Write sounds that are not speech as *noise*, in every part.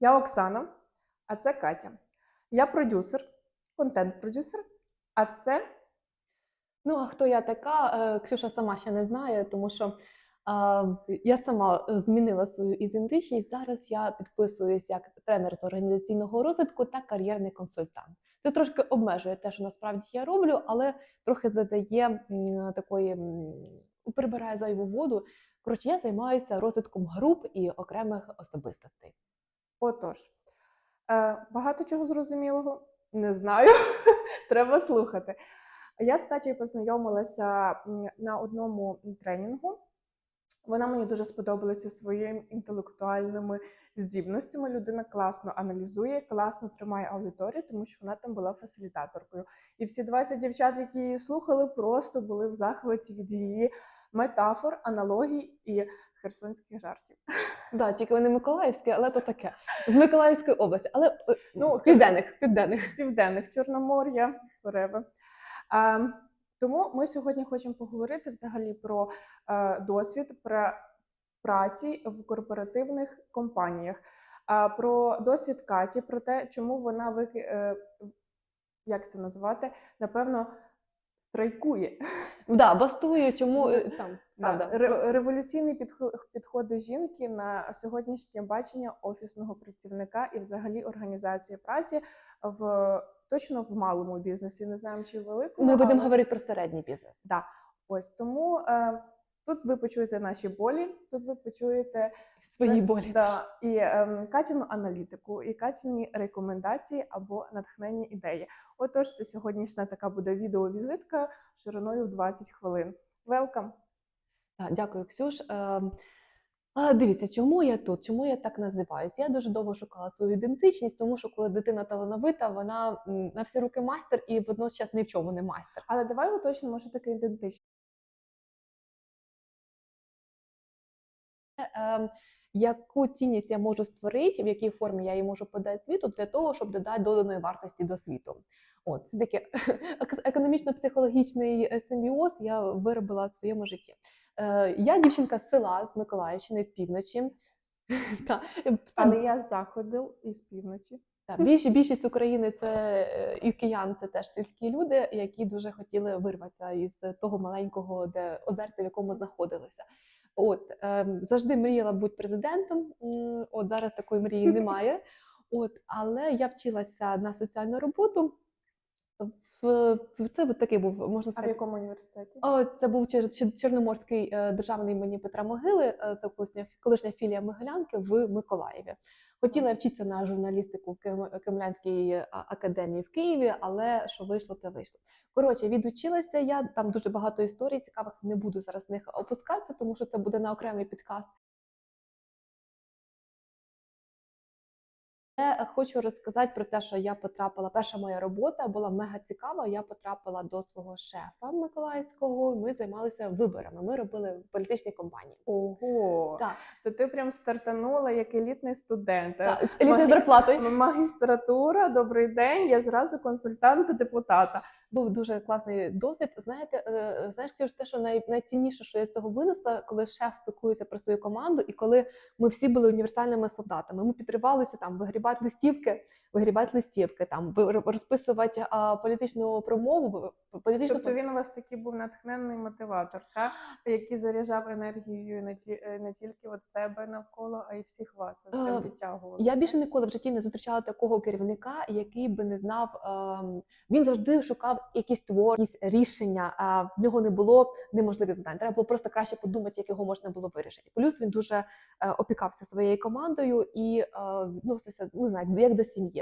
Я Оксана, а це Катя. Я продюсер, контент-продюсер, а це Ну, а хто я така? Е, Ксюша сама ще не знає, тому що а, я сама е, змінила свою ідентичність. Зараз я підписуюсь як тренер з організаційного розвитку та кар'єрний консультант. Це трошки обмежує те, що насправді я роблю, але трохи задає такої прибирає зайву воду. Коротше, я займаюся розвитком груп і окремих особистостей. Отож. Е, багато чого зрозумілого? Не знаю. *laughs* Треба слухати. Я з Катєю познайомилася на одному тренінгу. Вона мені дуже сподобалася своїми інтелектуальними здібностями. Людина класно аналізує, класно тримає аудиторію, тому що вона там була фасилітаторкою. І всі 20 дівчат, які її слухали, просто були в захваті від її метафор, аналогій і херсонських жартів. Да, тільки вони миколаївські, але то таке. З Миколаївської області, але е, Ну, південних, південних. південних Чорномор'я, Форева. А, тому ми сьогодні хочемо поговорити взагалі про е, досвід про праці в корпоративних компаніях, а, про досвід Каті, про те, чому вона вик... е, як це назвати, напевно, страйкує. Да, бастує, чому е, там Да, да. ре- просто. революційні підходи жінки на сьогоднішнє бачення офісного працівника і взагалі організації праці в точно в малому бізнесі. Не знаємо, чи в великому. Ми будемо але- говорити про середній бізнес. Да. Ось тому е, тут ви почуєте наші болі, тут ви почуєте Свої болі. Да, і ем, Катіну аналітику, і Катіні рекомендації або натхненні ідеї. Отож, це сьогоднішня така буде відеовізитка шириною в 20 хвилин. Велкам! Дякую, Ксюш. Ем, а, дивіться, чому я тут? Чому я так називаюсь? Я дуже довго шукала свою ідентичність, тому що коли дитина талановита, вона на всі руки майстер і водночас ні в чому не майстер. Але давай уточнимо, що таке ідентичність. Яку цінність я можу створити, в якій формі я її можу подати світу для того, щоб додати доданої вартості до світу. От це таке *laughs* економічно-психологічний е, симбіоз я виробила в своєму житті. Е, я дівчинка з села з Миколаївщини, з півночі. *laughs* Та, е, Але я з заходу і з півночі. та, більшість, більшість України це і киян, це теж сільські люди, які дуже хотіли вирватися із того маленького де озерця, в якому знаходилися. От ем, завжди мріяла бути президентом. От зараз такої мрії *laughs* немає. От, але я вчилася на соціальну роботу. В, це такий був можна А в якому університеті? О, це був Чер- Чер- Чорноморський е, державний імені Петра Могили. е, Це колишня, колишня філія Могилянки в Миколаєві. Хотіла вчитися на журналістику в Кемлянській е, академії в Києві, але що вийшло, те вийшло. Коротше, відучилася я. Там дуже багато історій цікавих. Не буду зараз в них опускатися, тому що це буде на окремий підкаст. Хочу розказати про те, що я потрапила. Перша моя робота була мега цікава. Я потрапила до свого шефа Миколаївського. Ми займалися виборами. Ми робили політичні кампанії. Ого! Так, То ти прям стартанула як елітний студент. так, з елітною Магі- зарплатою. Магістратура, добрий день. Я зразу консультант депутата. Був дуже класний досвід. Знаєте, е, знаєш, це ж те, що най, найцінніше, що я з цього винесла, коли шеф піклується про свою команду, і коли ми всі були універсальними солдатами. Ми підривалися там вигрібати листівки, вигрібати листівки, там розписувати а, політичну промову, політичну Тобто він у вас такий був натхненний мотиватор, та? який заряджав енергією не, ті, е, не тільки от себе навколо, а й всіх вас. Ви прям Е. Я більше ніколи в житті не зустрічала такого керівника, який би не знав. ем, Він завжди шукав якісь твор, якісь рішення. А в нього не було неможливих завдань. Треба було просто краще подумати, як його можна було вирішити. Плюс він дуже е, опікався своєю командою і відносився не знаю, як до сім'ї.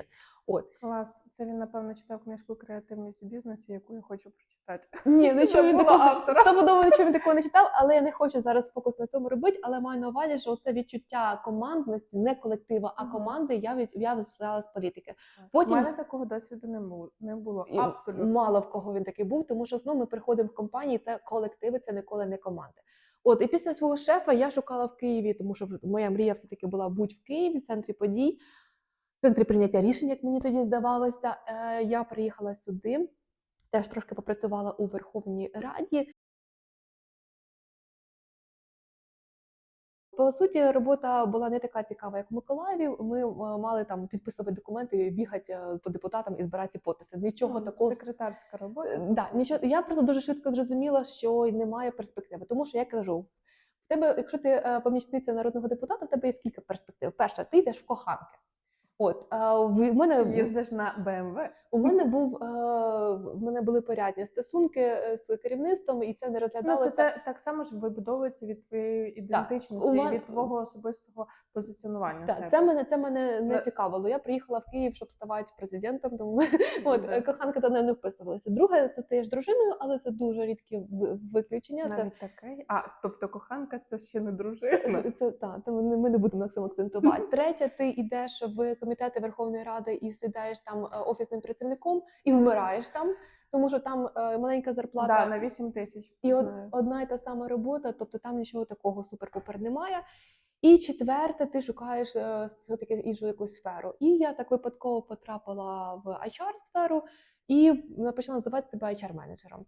От Клас. Це він, напевно, читав книжку Креативність в бізнесі, яку я хочу прочитати. ні, *laughs* нічого він такого автора. стопудово нічого він такого не читав, але я не хочу зараз фокус на цьому робити. Але маю на увазі, що це відчуття командності, не колектива, а команди. Я від я взяла з політики. Потім... У мене такого досвіду не було. Не було. Абсолютно. Мало в кого він такий був, тому що знову ми приходимо в компанії, це колективи, це ніколи не команди. От і після свого шефа я шукала в Києві, тому що моя мрія все таки була бути в Києві, в центрі подій, в центрі прийняття рішень, як мені тоді здавалося. Е, Я приїхала сюди, теж трошки попрацювала у Верховній Раді. по суті, робота була не така цікава, як в Миколаєві. Ми е, мали там підписувати документи, бігати е, по депутатам і збирати підписи. Нічого Ну, такого Секретарська робота. Да, нічого. Я просто дуже швидко зрозуміла, що немає перспективи. Тому що я кажу, в тебе, якщо ти помічниця народного депутата, в тебе є кілька перспектив. Перша, ти йдеш в коханки. От а в мене Їздиш на БМВ. у мене був е, в мене були порядні стосунки е, з керівництвом, і це не Ну, це так само ж вибудовується від твоєї ідентичності, мен- від твого особистого позиціонування. Так, себе. це мене це мене не Ну- цікавило. Я приїхала в Київ, щоб ставати президентом, тому *laughs* от Да. е, коханка до не вписувалася. Друге, це стаєш дружиною, але це дуже рідкі виключення. Це таке. А тобто коханка це ще не дружина. Це, *laughs* це та, ми, не- ми не будемо на цьому акцентувати. *laughs* Третє, ти йдеш в комітети Верховної Ради і сідаєш там е, офісним працівником і вмираєш там, тому що там е, маленька зарплата. Да, на 8 тисяч. І од, знаю. одна і та сама робота, тобто там нічого такого супер-пупер немає. І четверте, ти шукаєш е, все-таки іншу якусь сферу. І я так випадково потрапила в HR сферу і почала називати себе HR-менеджером.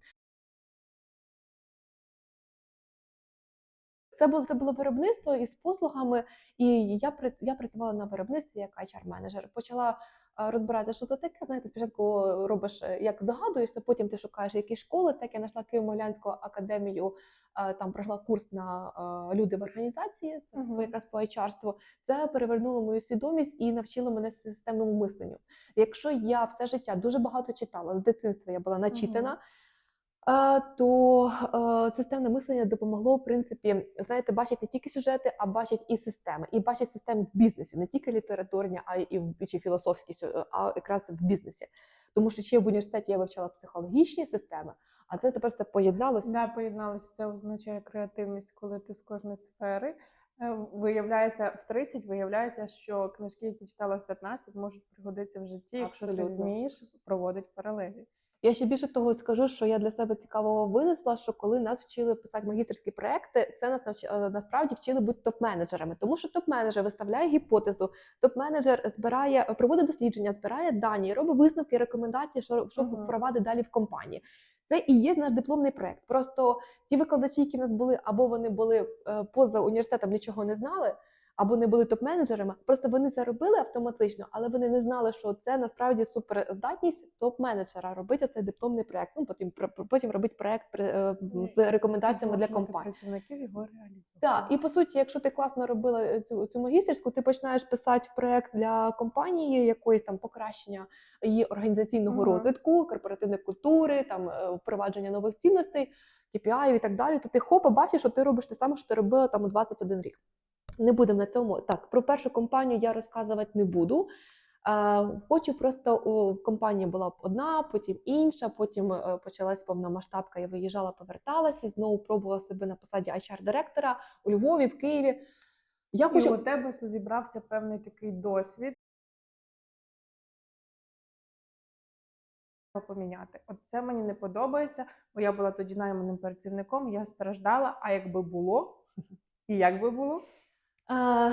Це було це було виробництво із послугами, і я я працювала на виробництві як HR-менеджер. Почала е, розбиратися, що це таке. Знаєте, спочатку робиш, е, як здогадуєшся, потім ти шукаєш які школи. Так я знайшла Києво-Могилянську академію, е, там пройшла курс на люди в організації. Це по- якраз по HR-ству. Це перевернуло мою свідомість і навчило мене системному мисленню. Якщо я все життя дуже багато читала з дитинства, я була начитана. А, то е, системне мислення допомогло, в принципі, знаєте, бачити не тільки сюжети, а бачить і системи, і бачить системи в бізнесі, не тільки літературні, а й в чи філософські, а якраз в бізнесі. Тому що ще в університеті я вивчала психологічні системи, а це тепер все поєдналося. Да, поєдналося. Це означає креативність, коли ти з кожної сфери. е, Виявляється, в 30 виявляється, що книжки, які читала в 15, можуть пригодитися в житті, якщо ти вмієш проводити паралелі. Я ще більше того скажу, що я для себе цікавого винесла, що коли нас вчили писати магістерські проекти, це нас навч... е, насправді вчили бути топ-менеджерами, тому що топ-менеджер виставляє гіпотезу, топ-менеджер збирає, проводить дослідження, збирає дані, робить висновки, рекомендації, що, що Мгм. впровадити далі в компанії. Це і є наш дипломний проект. Просто ті викладачі, які в нас були, або вони були е, поза університетом, нічого не знали. Або не були топ-менеджерами, просто вони це робили автоматично, але вони не знали, що це насправді суперздатність топ-менеджера робити цей дипломний проект. Ну потім потім робити проект е, з рекомендаціями для компанії. працівників його реалізувати. Так, і по суті, якщо ти класно робила цю, цю магістерську, ти починаєш писати проект для компанії, якоїсь там покращення її організаційного Мгм. розвитку, корпоративної культури, там е, впровадження нових цінностей, KPI і так далі. То ти хопа бачиш, що ти робиш те саме, що ти робила там у 21 рік. Не будемо на цьому. Так, про першу компанію я розказувати не буду. Хочу просто о, компанія була одна, потім інша, потім е, почалась повномасштабка. Я виїжджала, поверталася, знову пробувала себе на посаді HR-директора у Львові, в Києві. Я І хочу у тебе зібрався певний такий досвід. поміняти. От це мені не подобається, бо я була тоді найманим працівником, я страждала, а якби було, *laughs* і як би було? А,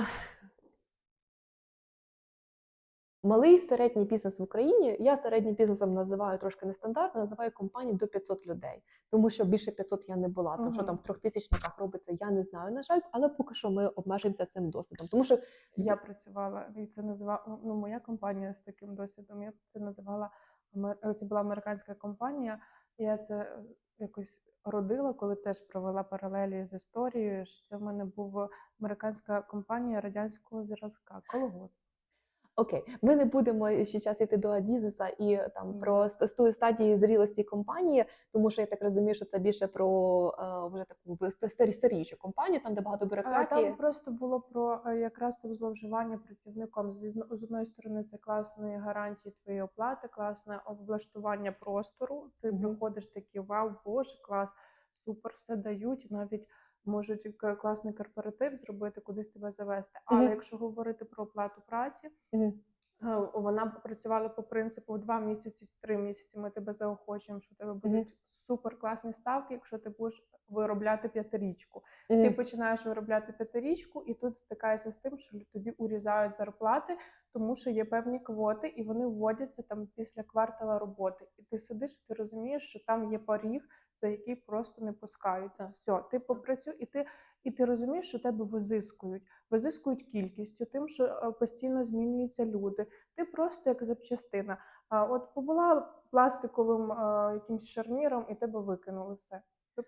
Малий середній бізнес в Україні. Я середнім бізнесом називаю трошки нестандартно, називаю компанії до 500 людей, тому що більше 500 я не була. Тому що там в трьохтисячниках робиться, я не знаю, на жаль, але поки що ми обмежуємося цим досвідом. Тому що Я працювала, і це називала ну, моя компанія з таким досвідом. Я це називала це була американська компанія. Я це е, якось родила, коли теж провела паралелі з історією. Що це в мене був американська компанія радянського зразка колгосп. Окей, ми не будемо ще час йти до Адізеса і там про ст- стадії зрілості компанії, тому що я так розумію, що це більше про е, вже таку ви- ст- компанію, там де багато Е, бюрократії. Там просто було про е, якраз то зловживання працівником. З одної сторони, це класні гарантії твоєї оплати, класне облаштування простору. Ти приходиш такий вау, боже, клас, супер, все дають. Навіть можуть класний корпоратив зробити, кудись тебе завести. Але Мгм. якщо говорити про оплату праці, Мгм. Е, Вона працювала по принципу два місяці, три місяці. Ми тебе заохочуємо, що в тебе будуть супер класні ставки, якщо ти будеш виробляти п'ятирічку. Ти починаєш виробляти п'ятирічку, і тут стикаєшся з тим, що тобі урізають зарплати, тому що є певні квоти, і вони вводяться там після квартала роботи. І ти сидиш, і ти розумієш, що там є поріг, за який просто не пускають. Все, ти попрацюй, і ти, і ти розумієш, що тебе визискують. Визискують кількістю, тим, що е, постійно змінюються люди. Ти просто як запчастина. А от побула пластиковим е, якимсь шарніром, і тебе викинули все. До.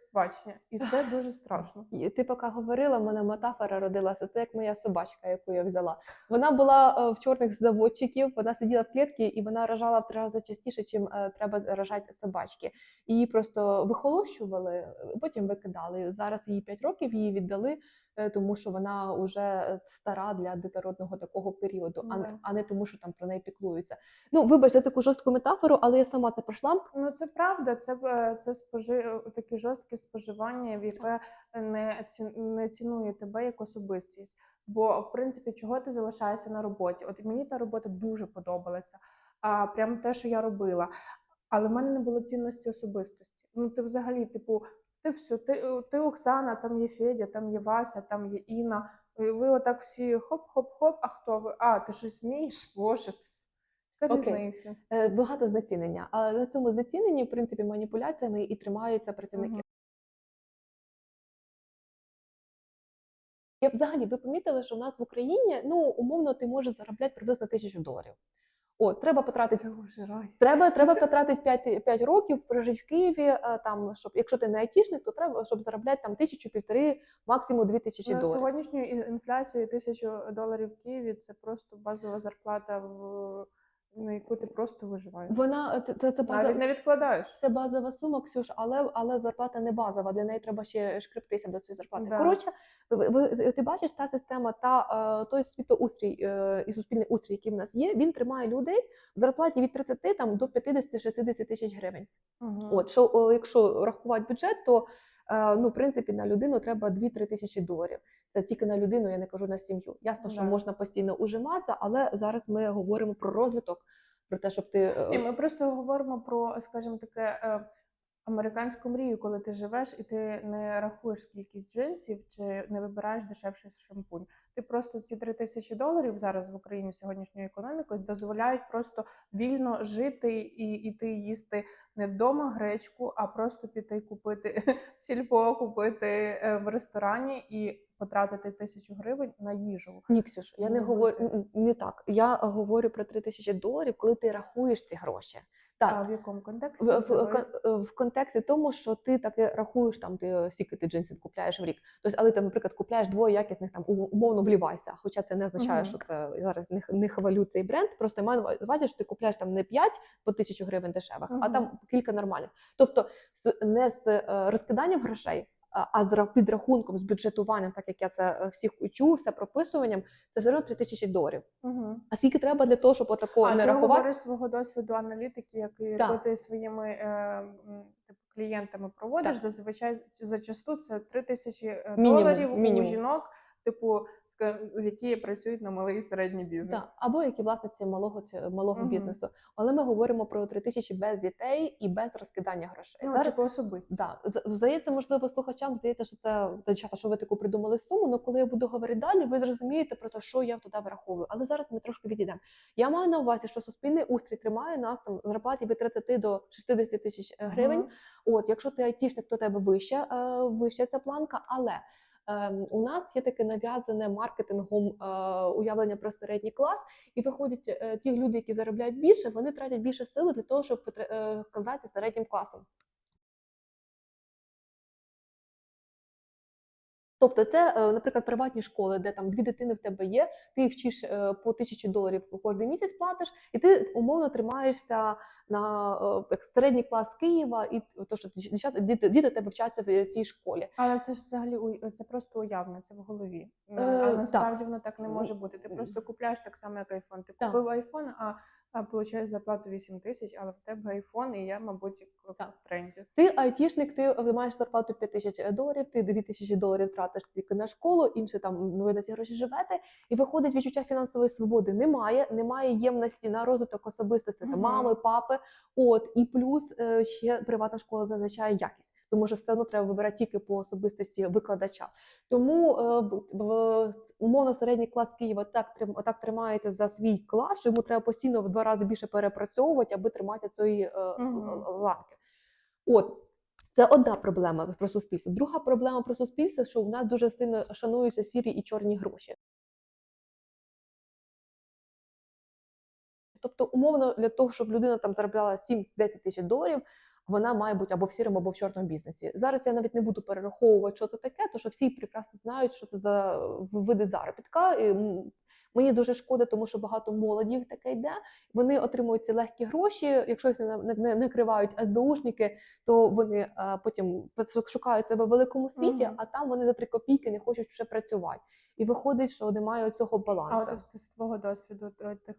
І це дуже страшно. І ти поки говорила, в мене метафора родилася. Це як моя собачка, яку я взяла. Вона була е, в чорних заводчиків, вона сиділа в клітці і вона рожала в три рази частіше, чим е, треба рожати собачки. Її просто вихолощували, потім викидали. Зараз їй 5 років її віддали, тому що вона вже стара для детородного такого періоду, а, не, а не тому, що там про неї піклуються. Ну, вибач за таку жорстку метафору, але я сама це пройшла. Ну це правда, це, е, це спожи... таке жорстке споживання, в яке не, ці... не цінує тебе як особистість. Бо, в принципі, чого ти залишаєшся на роботі? От мені та робота дуже подобалася, а прям те, що я робила. Але в мене не було цінності особистості. Ну, ти взагалі, типу, ти все, ти, е, ти Оксана, там є Федя, там є Вася, там є Інна. Ви отак всі хоп-хоп-хоп, а хто ви? А, ти щось вмієш? Боже, яка різниця? Е, Багато знецінення. Але на цьому знеціненні, в принципі, маніпуляціями і тримаються працівники. Мгм. Я взагалі ви помітили, що в нас в Україні ну умовно ти можеш заробляти приблизно тисячу доларів. От треба потратити. Вже. Треба, треба потратити 5, 5 років, прожити в Києві. е, Там щоб якщо ти не айтішник, то треба, щоб заробляти там тисячу, півтори, максимум дві тисячі доларів. сьогоднішню інфляцію тисячу доларів в Києві це просто базова зарплата, в на яку ти просто виживаєш. Вона це, це, це база. Навіть не відкладаєш. Це базова сума, Ксюш, але, але зарплата не базова. Для неї треба ще шкрептися до цієї зарплати. Да. Коротше, ви, ви- ти бачиш, та система та е, той світоустрій е, і суспільний устрій, який в нас є, він тримає людей в зарплаті від 30 там до 50-60 тисяч гривень. Мгм. От що якщо рахувати бюджет, то е, ну в принципі на людину треба 2-3 тисячі доларів. Це тільки на людину, я не кажу на сім'ю. Ясно, що Да. можна постійно ужиматися, але зараз ми говоримо про розвиток, про те, щоб ти е, Ні, ми просто говоримо про, скажімо таке, е, американську мрію, коли ти живеш і ти не рахуєш кількість джинсів чи не вибираєш дешевший шампунь. Ти просто ці три тисячі доларів зараз в Україні сьогоднішньою економікою дозволяють просто вільно жити і іти їсти не вдома гречку, а просто піти купити в *laughs* сільпо, купити е, в ресторані і потратити тисячу гривень на їжу. Ні, Ксюш, я не говорю м, м, не так. Я говорю про 3 тисячі доларів, коли ти рахуєш ці гроші. Так, А в якому контексті? в, в, в контексті тому, що ти таки рахуєш там, ти е, скільки ти джинсів купляєш в рік. Тобто, але ти, наприклад, купляєш двоє якісних там умовно влівайся. Хоча це не означає, Мгм. що це зараз не, не хвалю цей бренд. Просто маю на увазі, що ти купляєш там не 5 по тисячу гривень дешевих, а там кілька нормальних. Тобто, не з е, розкиданням грошей. А- з підрахунком, з бюджетуванням, так як я це е, всіх учу, все прописуванням, це все одно 3 тисячі доларів. Угу. А скільки треба для того, щоб отако не ти рахувати? говориш свого досвіду аналітики, який Так. ти своїми е, м, типу, клієнтами проводиш, Так. зазвичай зачасту це 3 тисячі е, Мінімум, доларів мінімум. у жінок, типу, які працюють на малий і середній бізнес. Так, або які власниці малого малого Мгм. бізнесу. Але ми говоримо про 3 тисячі без дітей і без розкидання грошей. Ну, Зараз типу особисто. да, здається, можливо, слухачам здається, що це дівчата, що ви таку придумали суму. але коли я буду говорити далі, ви зрозумієте про те, що я туди враховую. Але зараз ми трошки відійдемо. Я маю на увазі, що суспільний устрій тримає нас там зарплаті від 30 до 60 тисяч е, гривень. Мгм. От, якщо ти айтішник, то тебе вища, е, вища ця планка, але у нас є таке нав'язане маркетингом е, уявлення про середній клас, і виходять е, ті люди, які заробляють більше, вони тратять більше сили для того, щоб е, казатися середнім класом. Тобто, це, е, наприклад, приватні школи, де там дві дитини в тебе є, ти вчиш е, по тисячі доларів кожен місяць платиш, і ти умовно тримаєшся на е, як середній клас Києва, і то, що дівчата, діти, діти тебе вчаться в цій школі. Але це ж взагалі це просто уявне, це в голові. А так. насправді воно так не може бути. Ти просто купляєш так само, як айфон. Ти купив айфон, а получаєш зарплату 8 тисяч, але в тебе айфон, і я, мабуть, Так. в тренді. Ти айтішник, ти маєш зарплату 5 тисяч доларів, ти 2 тисячі доларів тратиш тільки на школу, інше там ви на ці гроші живете, і виходить відчуття фінансової свободи. Немає, немає ємності на розвиток особистості Мгм. мами, папи. От і плюс е, ще приватна школа зазначає якість. Тому що все одно треба вибирати тільки по особистості викладача. Тому е, в- умовно середній клас Києва так так тримається за свій клас, що йому треба постійно в два рази більше перепрацьовувати, аби триматися цієї е, ланки. От Це одна проблема про суспільство. Друга проблема про суспільство, що у нас дуже сильно шануються сірі і чорні гроші. Тобто, умовно, для того, щоб людина там заробляла 7-10 тисяч доларів, вона має бути або в сірому, або в чорному бізнесі. Зараз я навіть не буду перераховувати, що це таке, тому що всі прекрасно знають, що це за види заробітка. І, Мені дуже шкода, тому що багато молоді таке йде. Вони отримують ці легкі гроші. Якщо їх не, кривають СБУшники, то вони а, потім шукають себе в великому світі, Мгм. а там вони за три копійки не хочуть вже працювати. І виходить, що немає цього А балансу. от з твого досвіду е, тих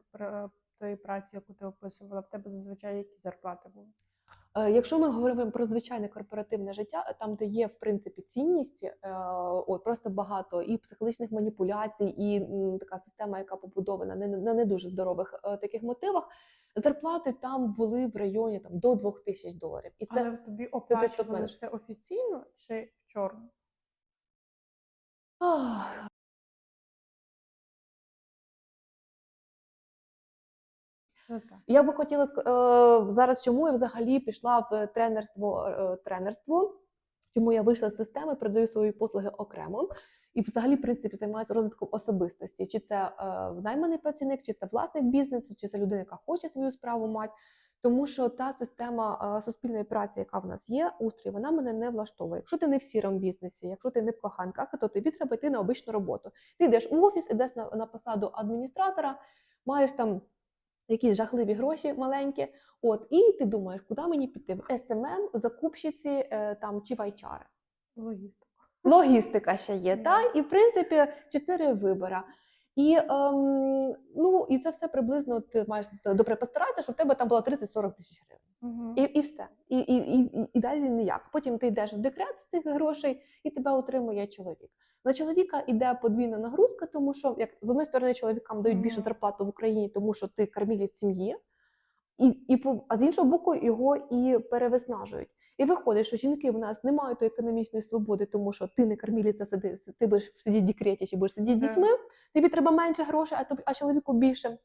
тої праці, яку ти описувала, в тебе зазвичай які зарплати були? Е, Якщо ми говоримо про звичайне корпоративне життя, е, там, де є в принципі цінність, е, от просто багато і психологічних маніпуляцій, і така система, яка побудована на не дуже здорових таких мотивах, зарплати там були в районі там до 2000 тисяч доларів. І це Але тобі оплачували це офіційно чи в чорну? Ах, Ну. Я би хотіла е, зараз, чому я взагалі пішла в тренерство, е, тренерство, чому я вийшла з системи, продаю свої послуги окремо. І взагалі, в принципі, займаюся розвитком особистості. Чи це е, найманий працівник, чи це власник бізнесу, чи це людина, яка хоче свою справу мати. Тому що та система е, суспільної праці, яка в нас є, устрій, вона мене не влаштовує. Якщо ти не в сірому бізнесі, якщо ти не в коханках, то тобі треба йти на обичну роботу. Ти йдеш у офіс, ідеш на, на посаду адміністратора, маєш там якісь жахливі гроші маленькі. От, і ти думаєш, куди мені піти? В в закупщиці е, там чи в HR. Логістика. Логістика ще є, Да. та? і в принципі чотири вибора. І, ем, ну, і це все приблизно ти маєш добре постаратися, щоб в тебе там було 30-40 тисяч гривень. Угу. І, і все. І, і, і- і далі ніяк. Потім ти йдеш в декрет з цих грошей, і тебе отримує чоловік. На чоловіка йде подвійна нагрузка, тому що як з одної сторони чоловікам дають більше зарплату в Україні, тому що ти кормілець сім'ї, і, і а з іншого боку його і перевиснажують. І виходить, що жінки в нас не мають тої економічної свободи, тому що ти не кормілиця сиди, ти будеш сидіти в декреті чи будеш сидіти з дітьми, тобі треба менше грошей, а тобі, а чоловіку більше.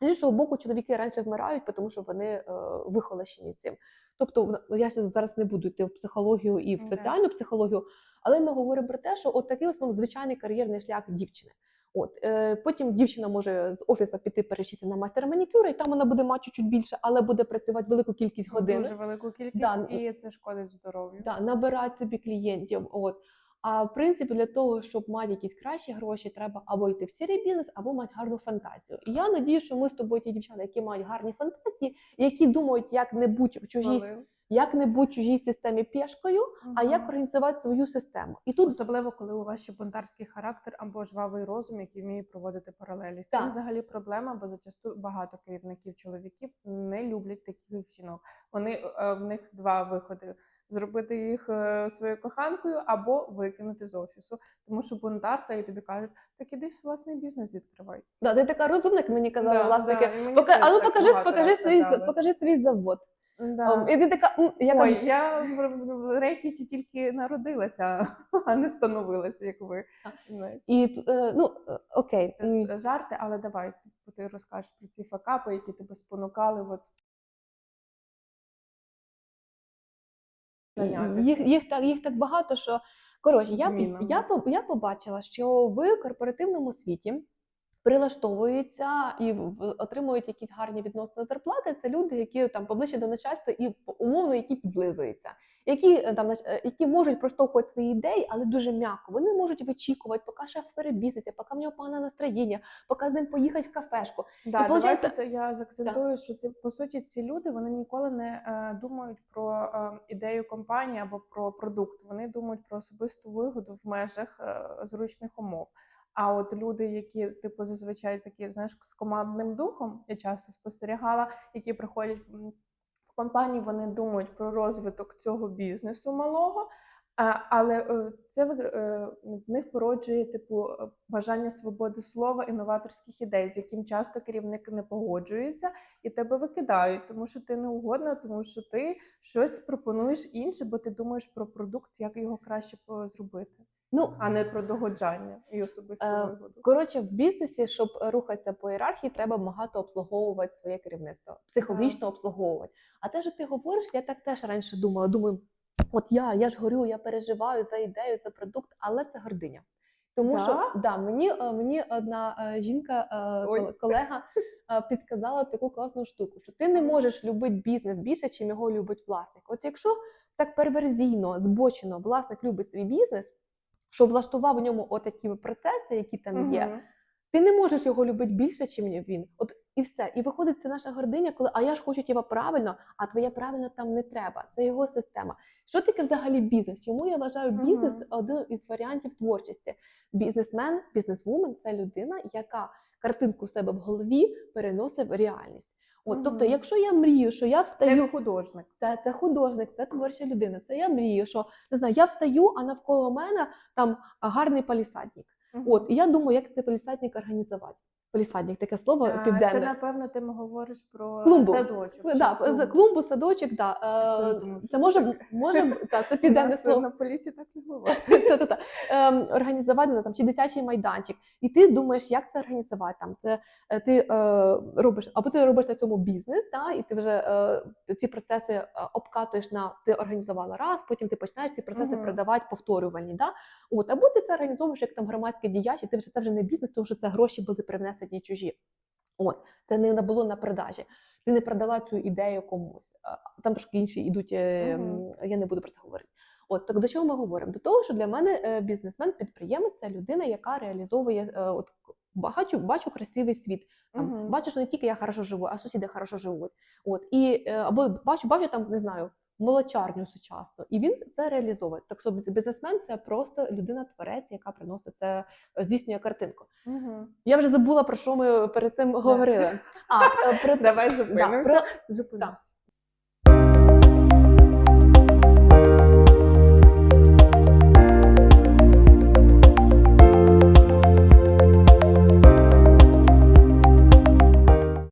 З іншого боку, чоловіки раніше вмирають, тому що вони е, вихолощені цим. Тобто, ну, я ще зараз не буду йти в психологію і в Да. соціальну психологію, але ми говоримо про те, що от такий основно звичайний кар'єрний шлях дівчини. От е, потім дівчина може з офісу піти перевчитися на майстера манікюра, і там вона буде мати чуть більше, але буде працювати велику кількість годин. Дуже велику кількість, Да. і це шкодить здоров'ю. Да, набирати собі клієнтів. От. А в принципі, для того, щоб мати якісь кращі гроші, треба або йти в сірий бізнес, або мати гарну фантазію. І я надію, що ми з тобою ті дівчата, які мають гарні фантазії, які думають, як не бути в чужій, як не в чужій системі пішкою, а як організувати свою систему. І тут Особливо, коли у вас ще бунтарський характер або жвавий розум, який вміє проводити паралелі. З цим взагалі проблема, бо зачасту багато керівників чоловіків не люблять таких жінок. Вони е, в них два виходи: зробити їх е, своєю коханкою або викинути з офісу. Тому що бунтарка і тобі кажуть, так іди власний бізнес відкривай. да, ти така розумна, як мені казали Да, власники. да, мені Пока, а ну покажи, покажи, свій, покажи свій завод. Да. Ом, І ти така, «М, я Ой, я в, рейкічі тільки народилася, *laughs* а не становилася, як ви. Знаєш. і е, ну е, окей. Це жарти, але давай ти розкажеш про ці факапи, які тебе спонукали. От, Їх, їх, так, їх так багато, що коротше, я, я, я побачила, що в корпоративному світі прилаштовуються і отримують якісь гарні відносно зарплати. Це люди, які там поближче до начальства і умовно які підлизуються, які е, там е, які можуть проштовхувати свої ідеї, але дуже м'яко. Вони можуть вичікувати, поки шеф перебіситься, поки в нього погане настроєння, поки з ним поїхати в кафешку. Да, І давай получається- тут я заакцентую, що це по суті ці люди вони ніколи не е, думають про е, ідею компанії або про продукт. Вони думають про особисту вигоду в межах е, зручних умов. А от люди, які типу зазвичай такі, знаєш, з командним духом, я часто спостерігала, які приходять в, компанії, вони думають про розвиток цього бізнесу малого. Але е, це е, в них породжує типу е, бажання свободи слова, інноваторських ідей, з яким часто керівник не погоджується, і тебе викидають, тому що ти не угодна, тому що ти щось пропонуєш інше, бо ти думаєш про продукт, як його краще зробити, Ну а не про догоджання і особисту Е, вигоду. Коротше, в бізнесі, щоб рухатися по ієрархії, треба багато обслуговувати своє керівництво, психологічно обслуговувати. А те, що ти говориш, я так теж раніше думала. Думаю, От я, я ж горю, я переживаю за ідею, за продукт, але це гординя. Тому що Да? да, мені, е, мені одна е, жінка, е, Ой. колега, підсказала таку класну штуку, що ти не можеш любити бізнес більше, чим його любить власник. От якщо так перверзійно, збочено власник любить свій бізнес, що влаштував в ньому отакі процеси, які там є, ти не можеш його любити більше, ніж він. От і все. І виходить, це наша гординя, коли а я ж хочу тебе правильно, а твоє правильно там не треба. Це його система. Що таке взагалі бізнес? Чому я вважаю бізнес один із варіантів творчості? Бізнесмен, бізнесвумен це людина, яка картинку в себе в голові переносить в реальність. От, тобто, якщо я мрію, що я встаю Це художник. Це, це художник, це творча людина. Це я мрію, що не знаю, я встаю, а навколо мене там гарний палісадник. От і я думаю, як цей палісадник організувати. Палісадник таке слово А, південне. Це, напевно, ти говориш про Клумбу. садочок. Да, клумбу. клумбу, садочок, да. Е, це може, може та, це *laughs* південне слово. на полісі так не говорять. *laughs* Та-та-та. Ем, організувати там, чи дитячий майданчик. І ти думаєш, як це організувати. Там, це, е, ти е, робиш, або ти робиш на цьому бізнес, та, і ти вже е, ці процеси е, обкатуєш на ти організувала раз, потім ти починаєш ці процеси Мгм. продавати повторювальні. Да? От, або ти це організовуєш як там громадський діяч, і ти вже це вже не бізнес, тому що це гроші були привнесені чужі. От, це не було на продажі. Ти не продала цю ідею комусь. Там трошки інші йдуть, Мгм. я не буду про це говорити. От так до чого ми говоримо? До того, що для мене е, бізнесмен, підприємець це людина, яка реалізовує е, от бачу, бачу красивий світ. Там Мгм. бачу, що не тільки я хорошо живу, а сусіди хорошо живуть. От і або бачу, бачу там, не знаю, молочарню сучасну, і він це реалізовує. Так собі бізнесмен це просто людина-творець, яка приносить це, е, здійснює картинку. Угу. Я вже забула про що ми перед цим говорили. А е, *laughs* про Давай да, зупинимося. про Зупинимося.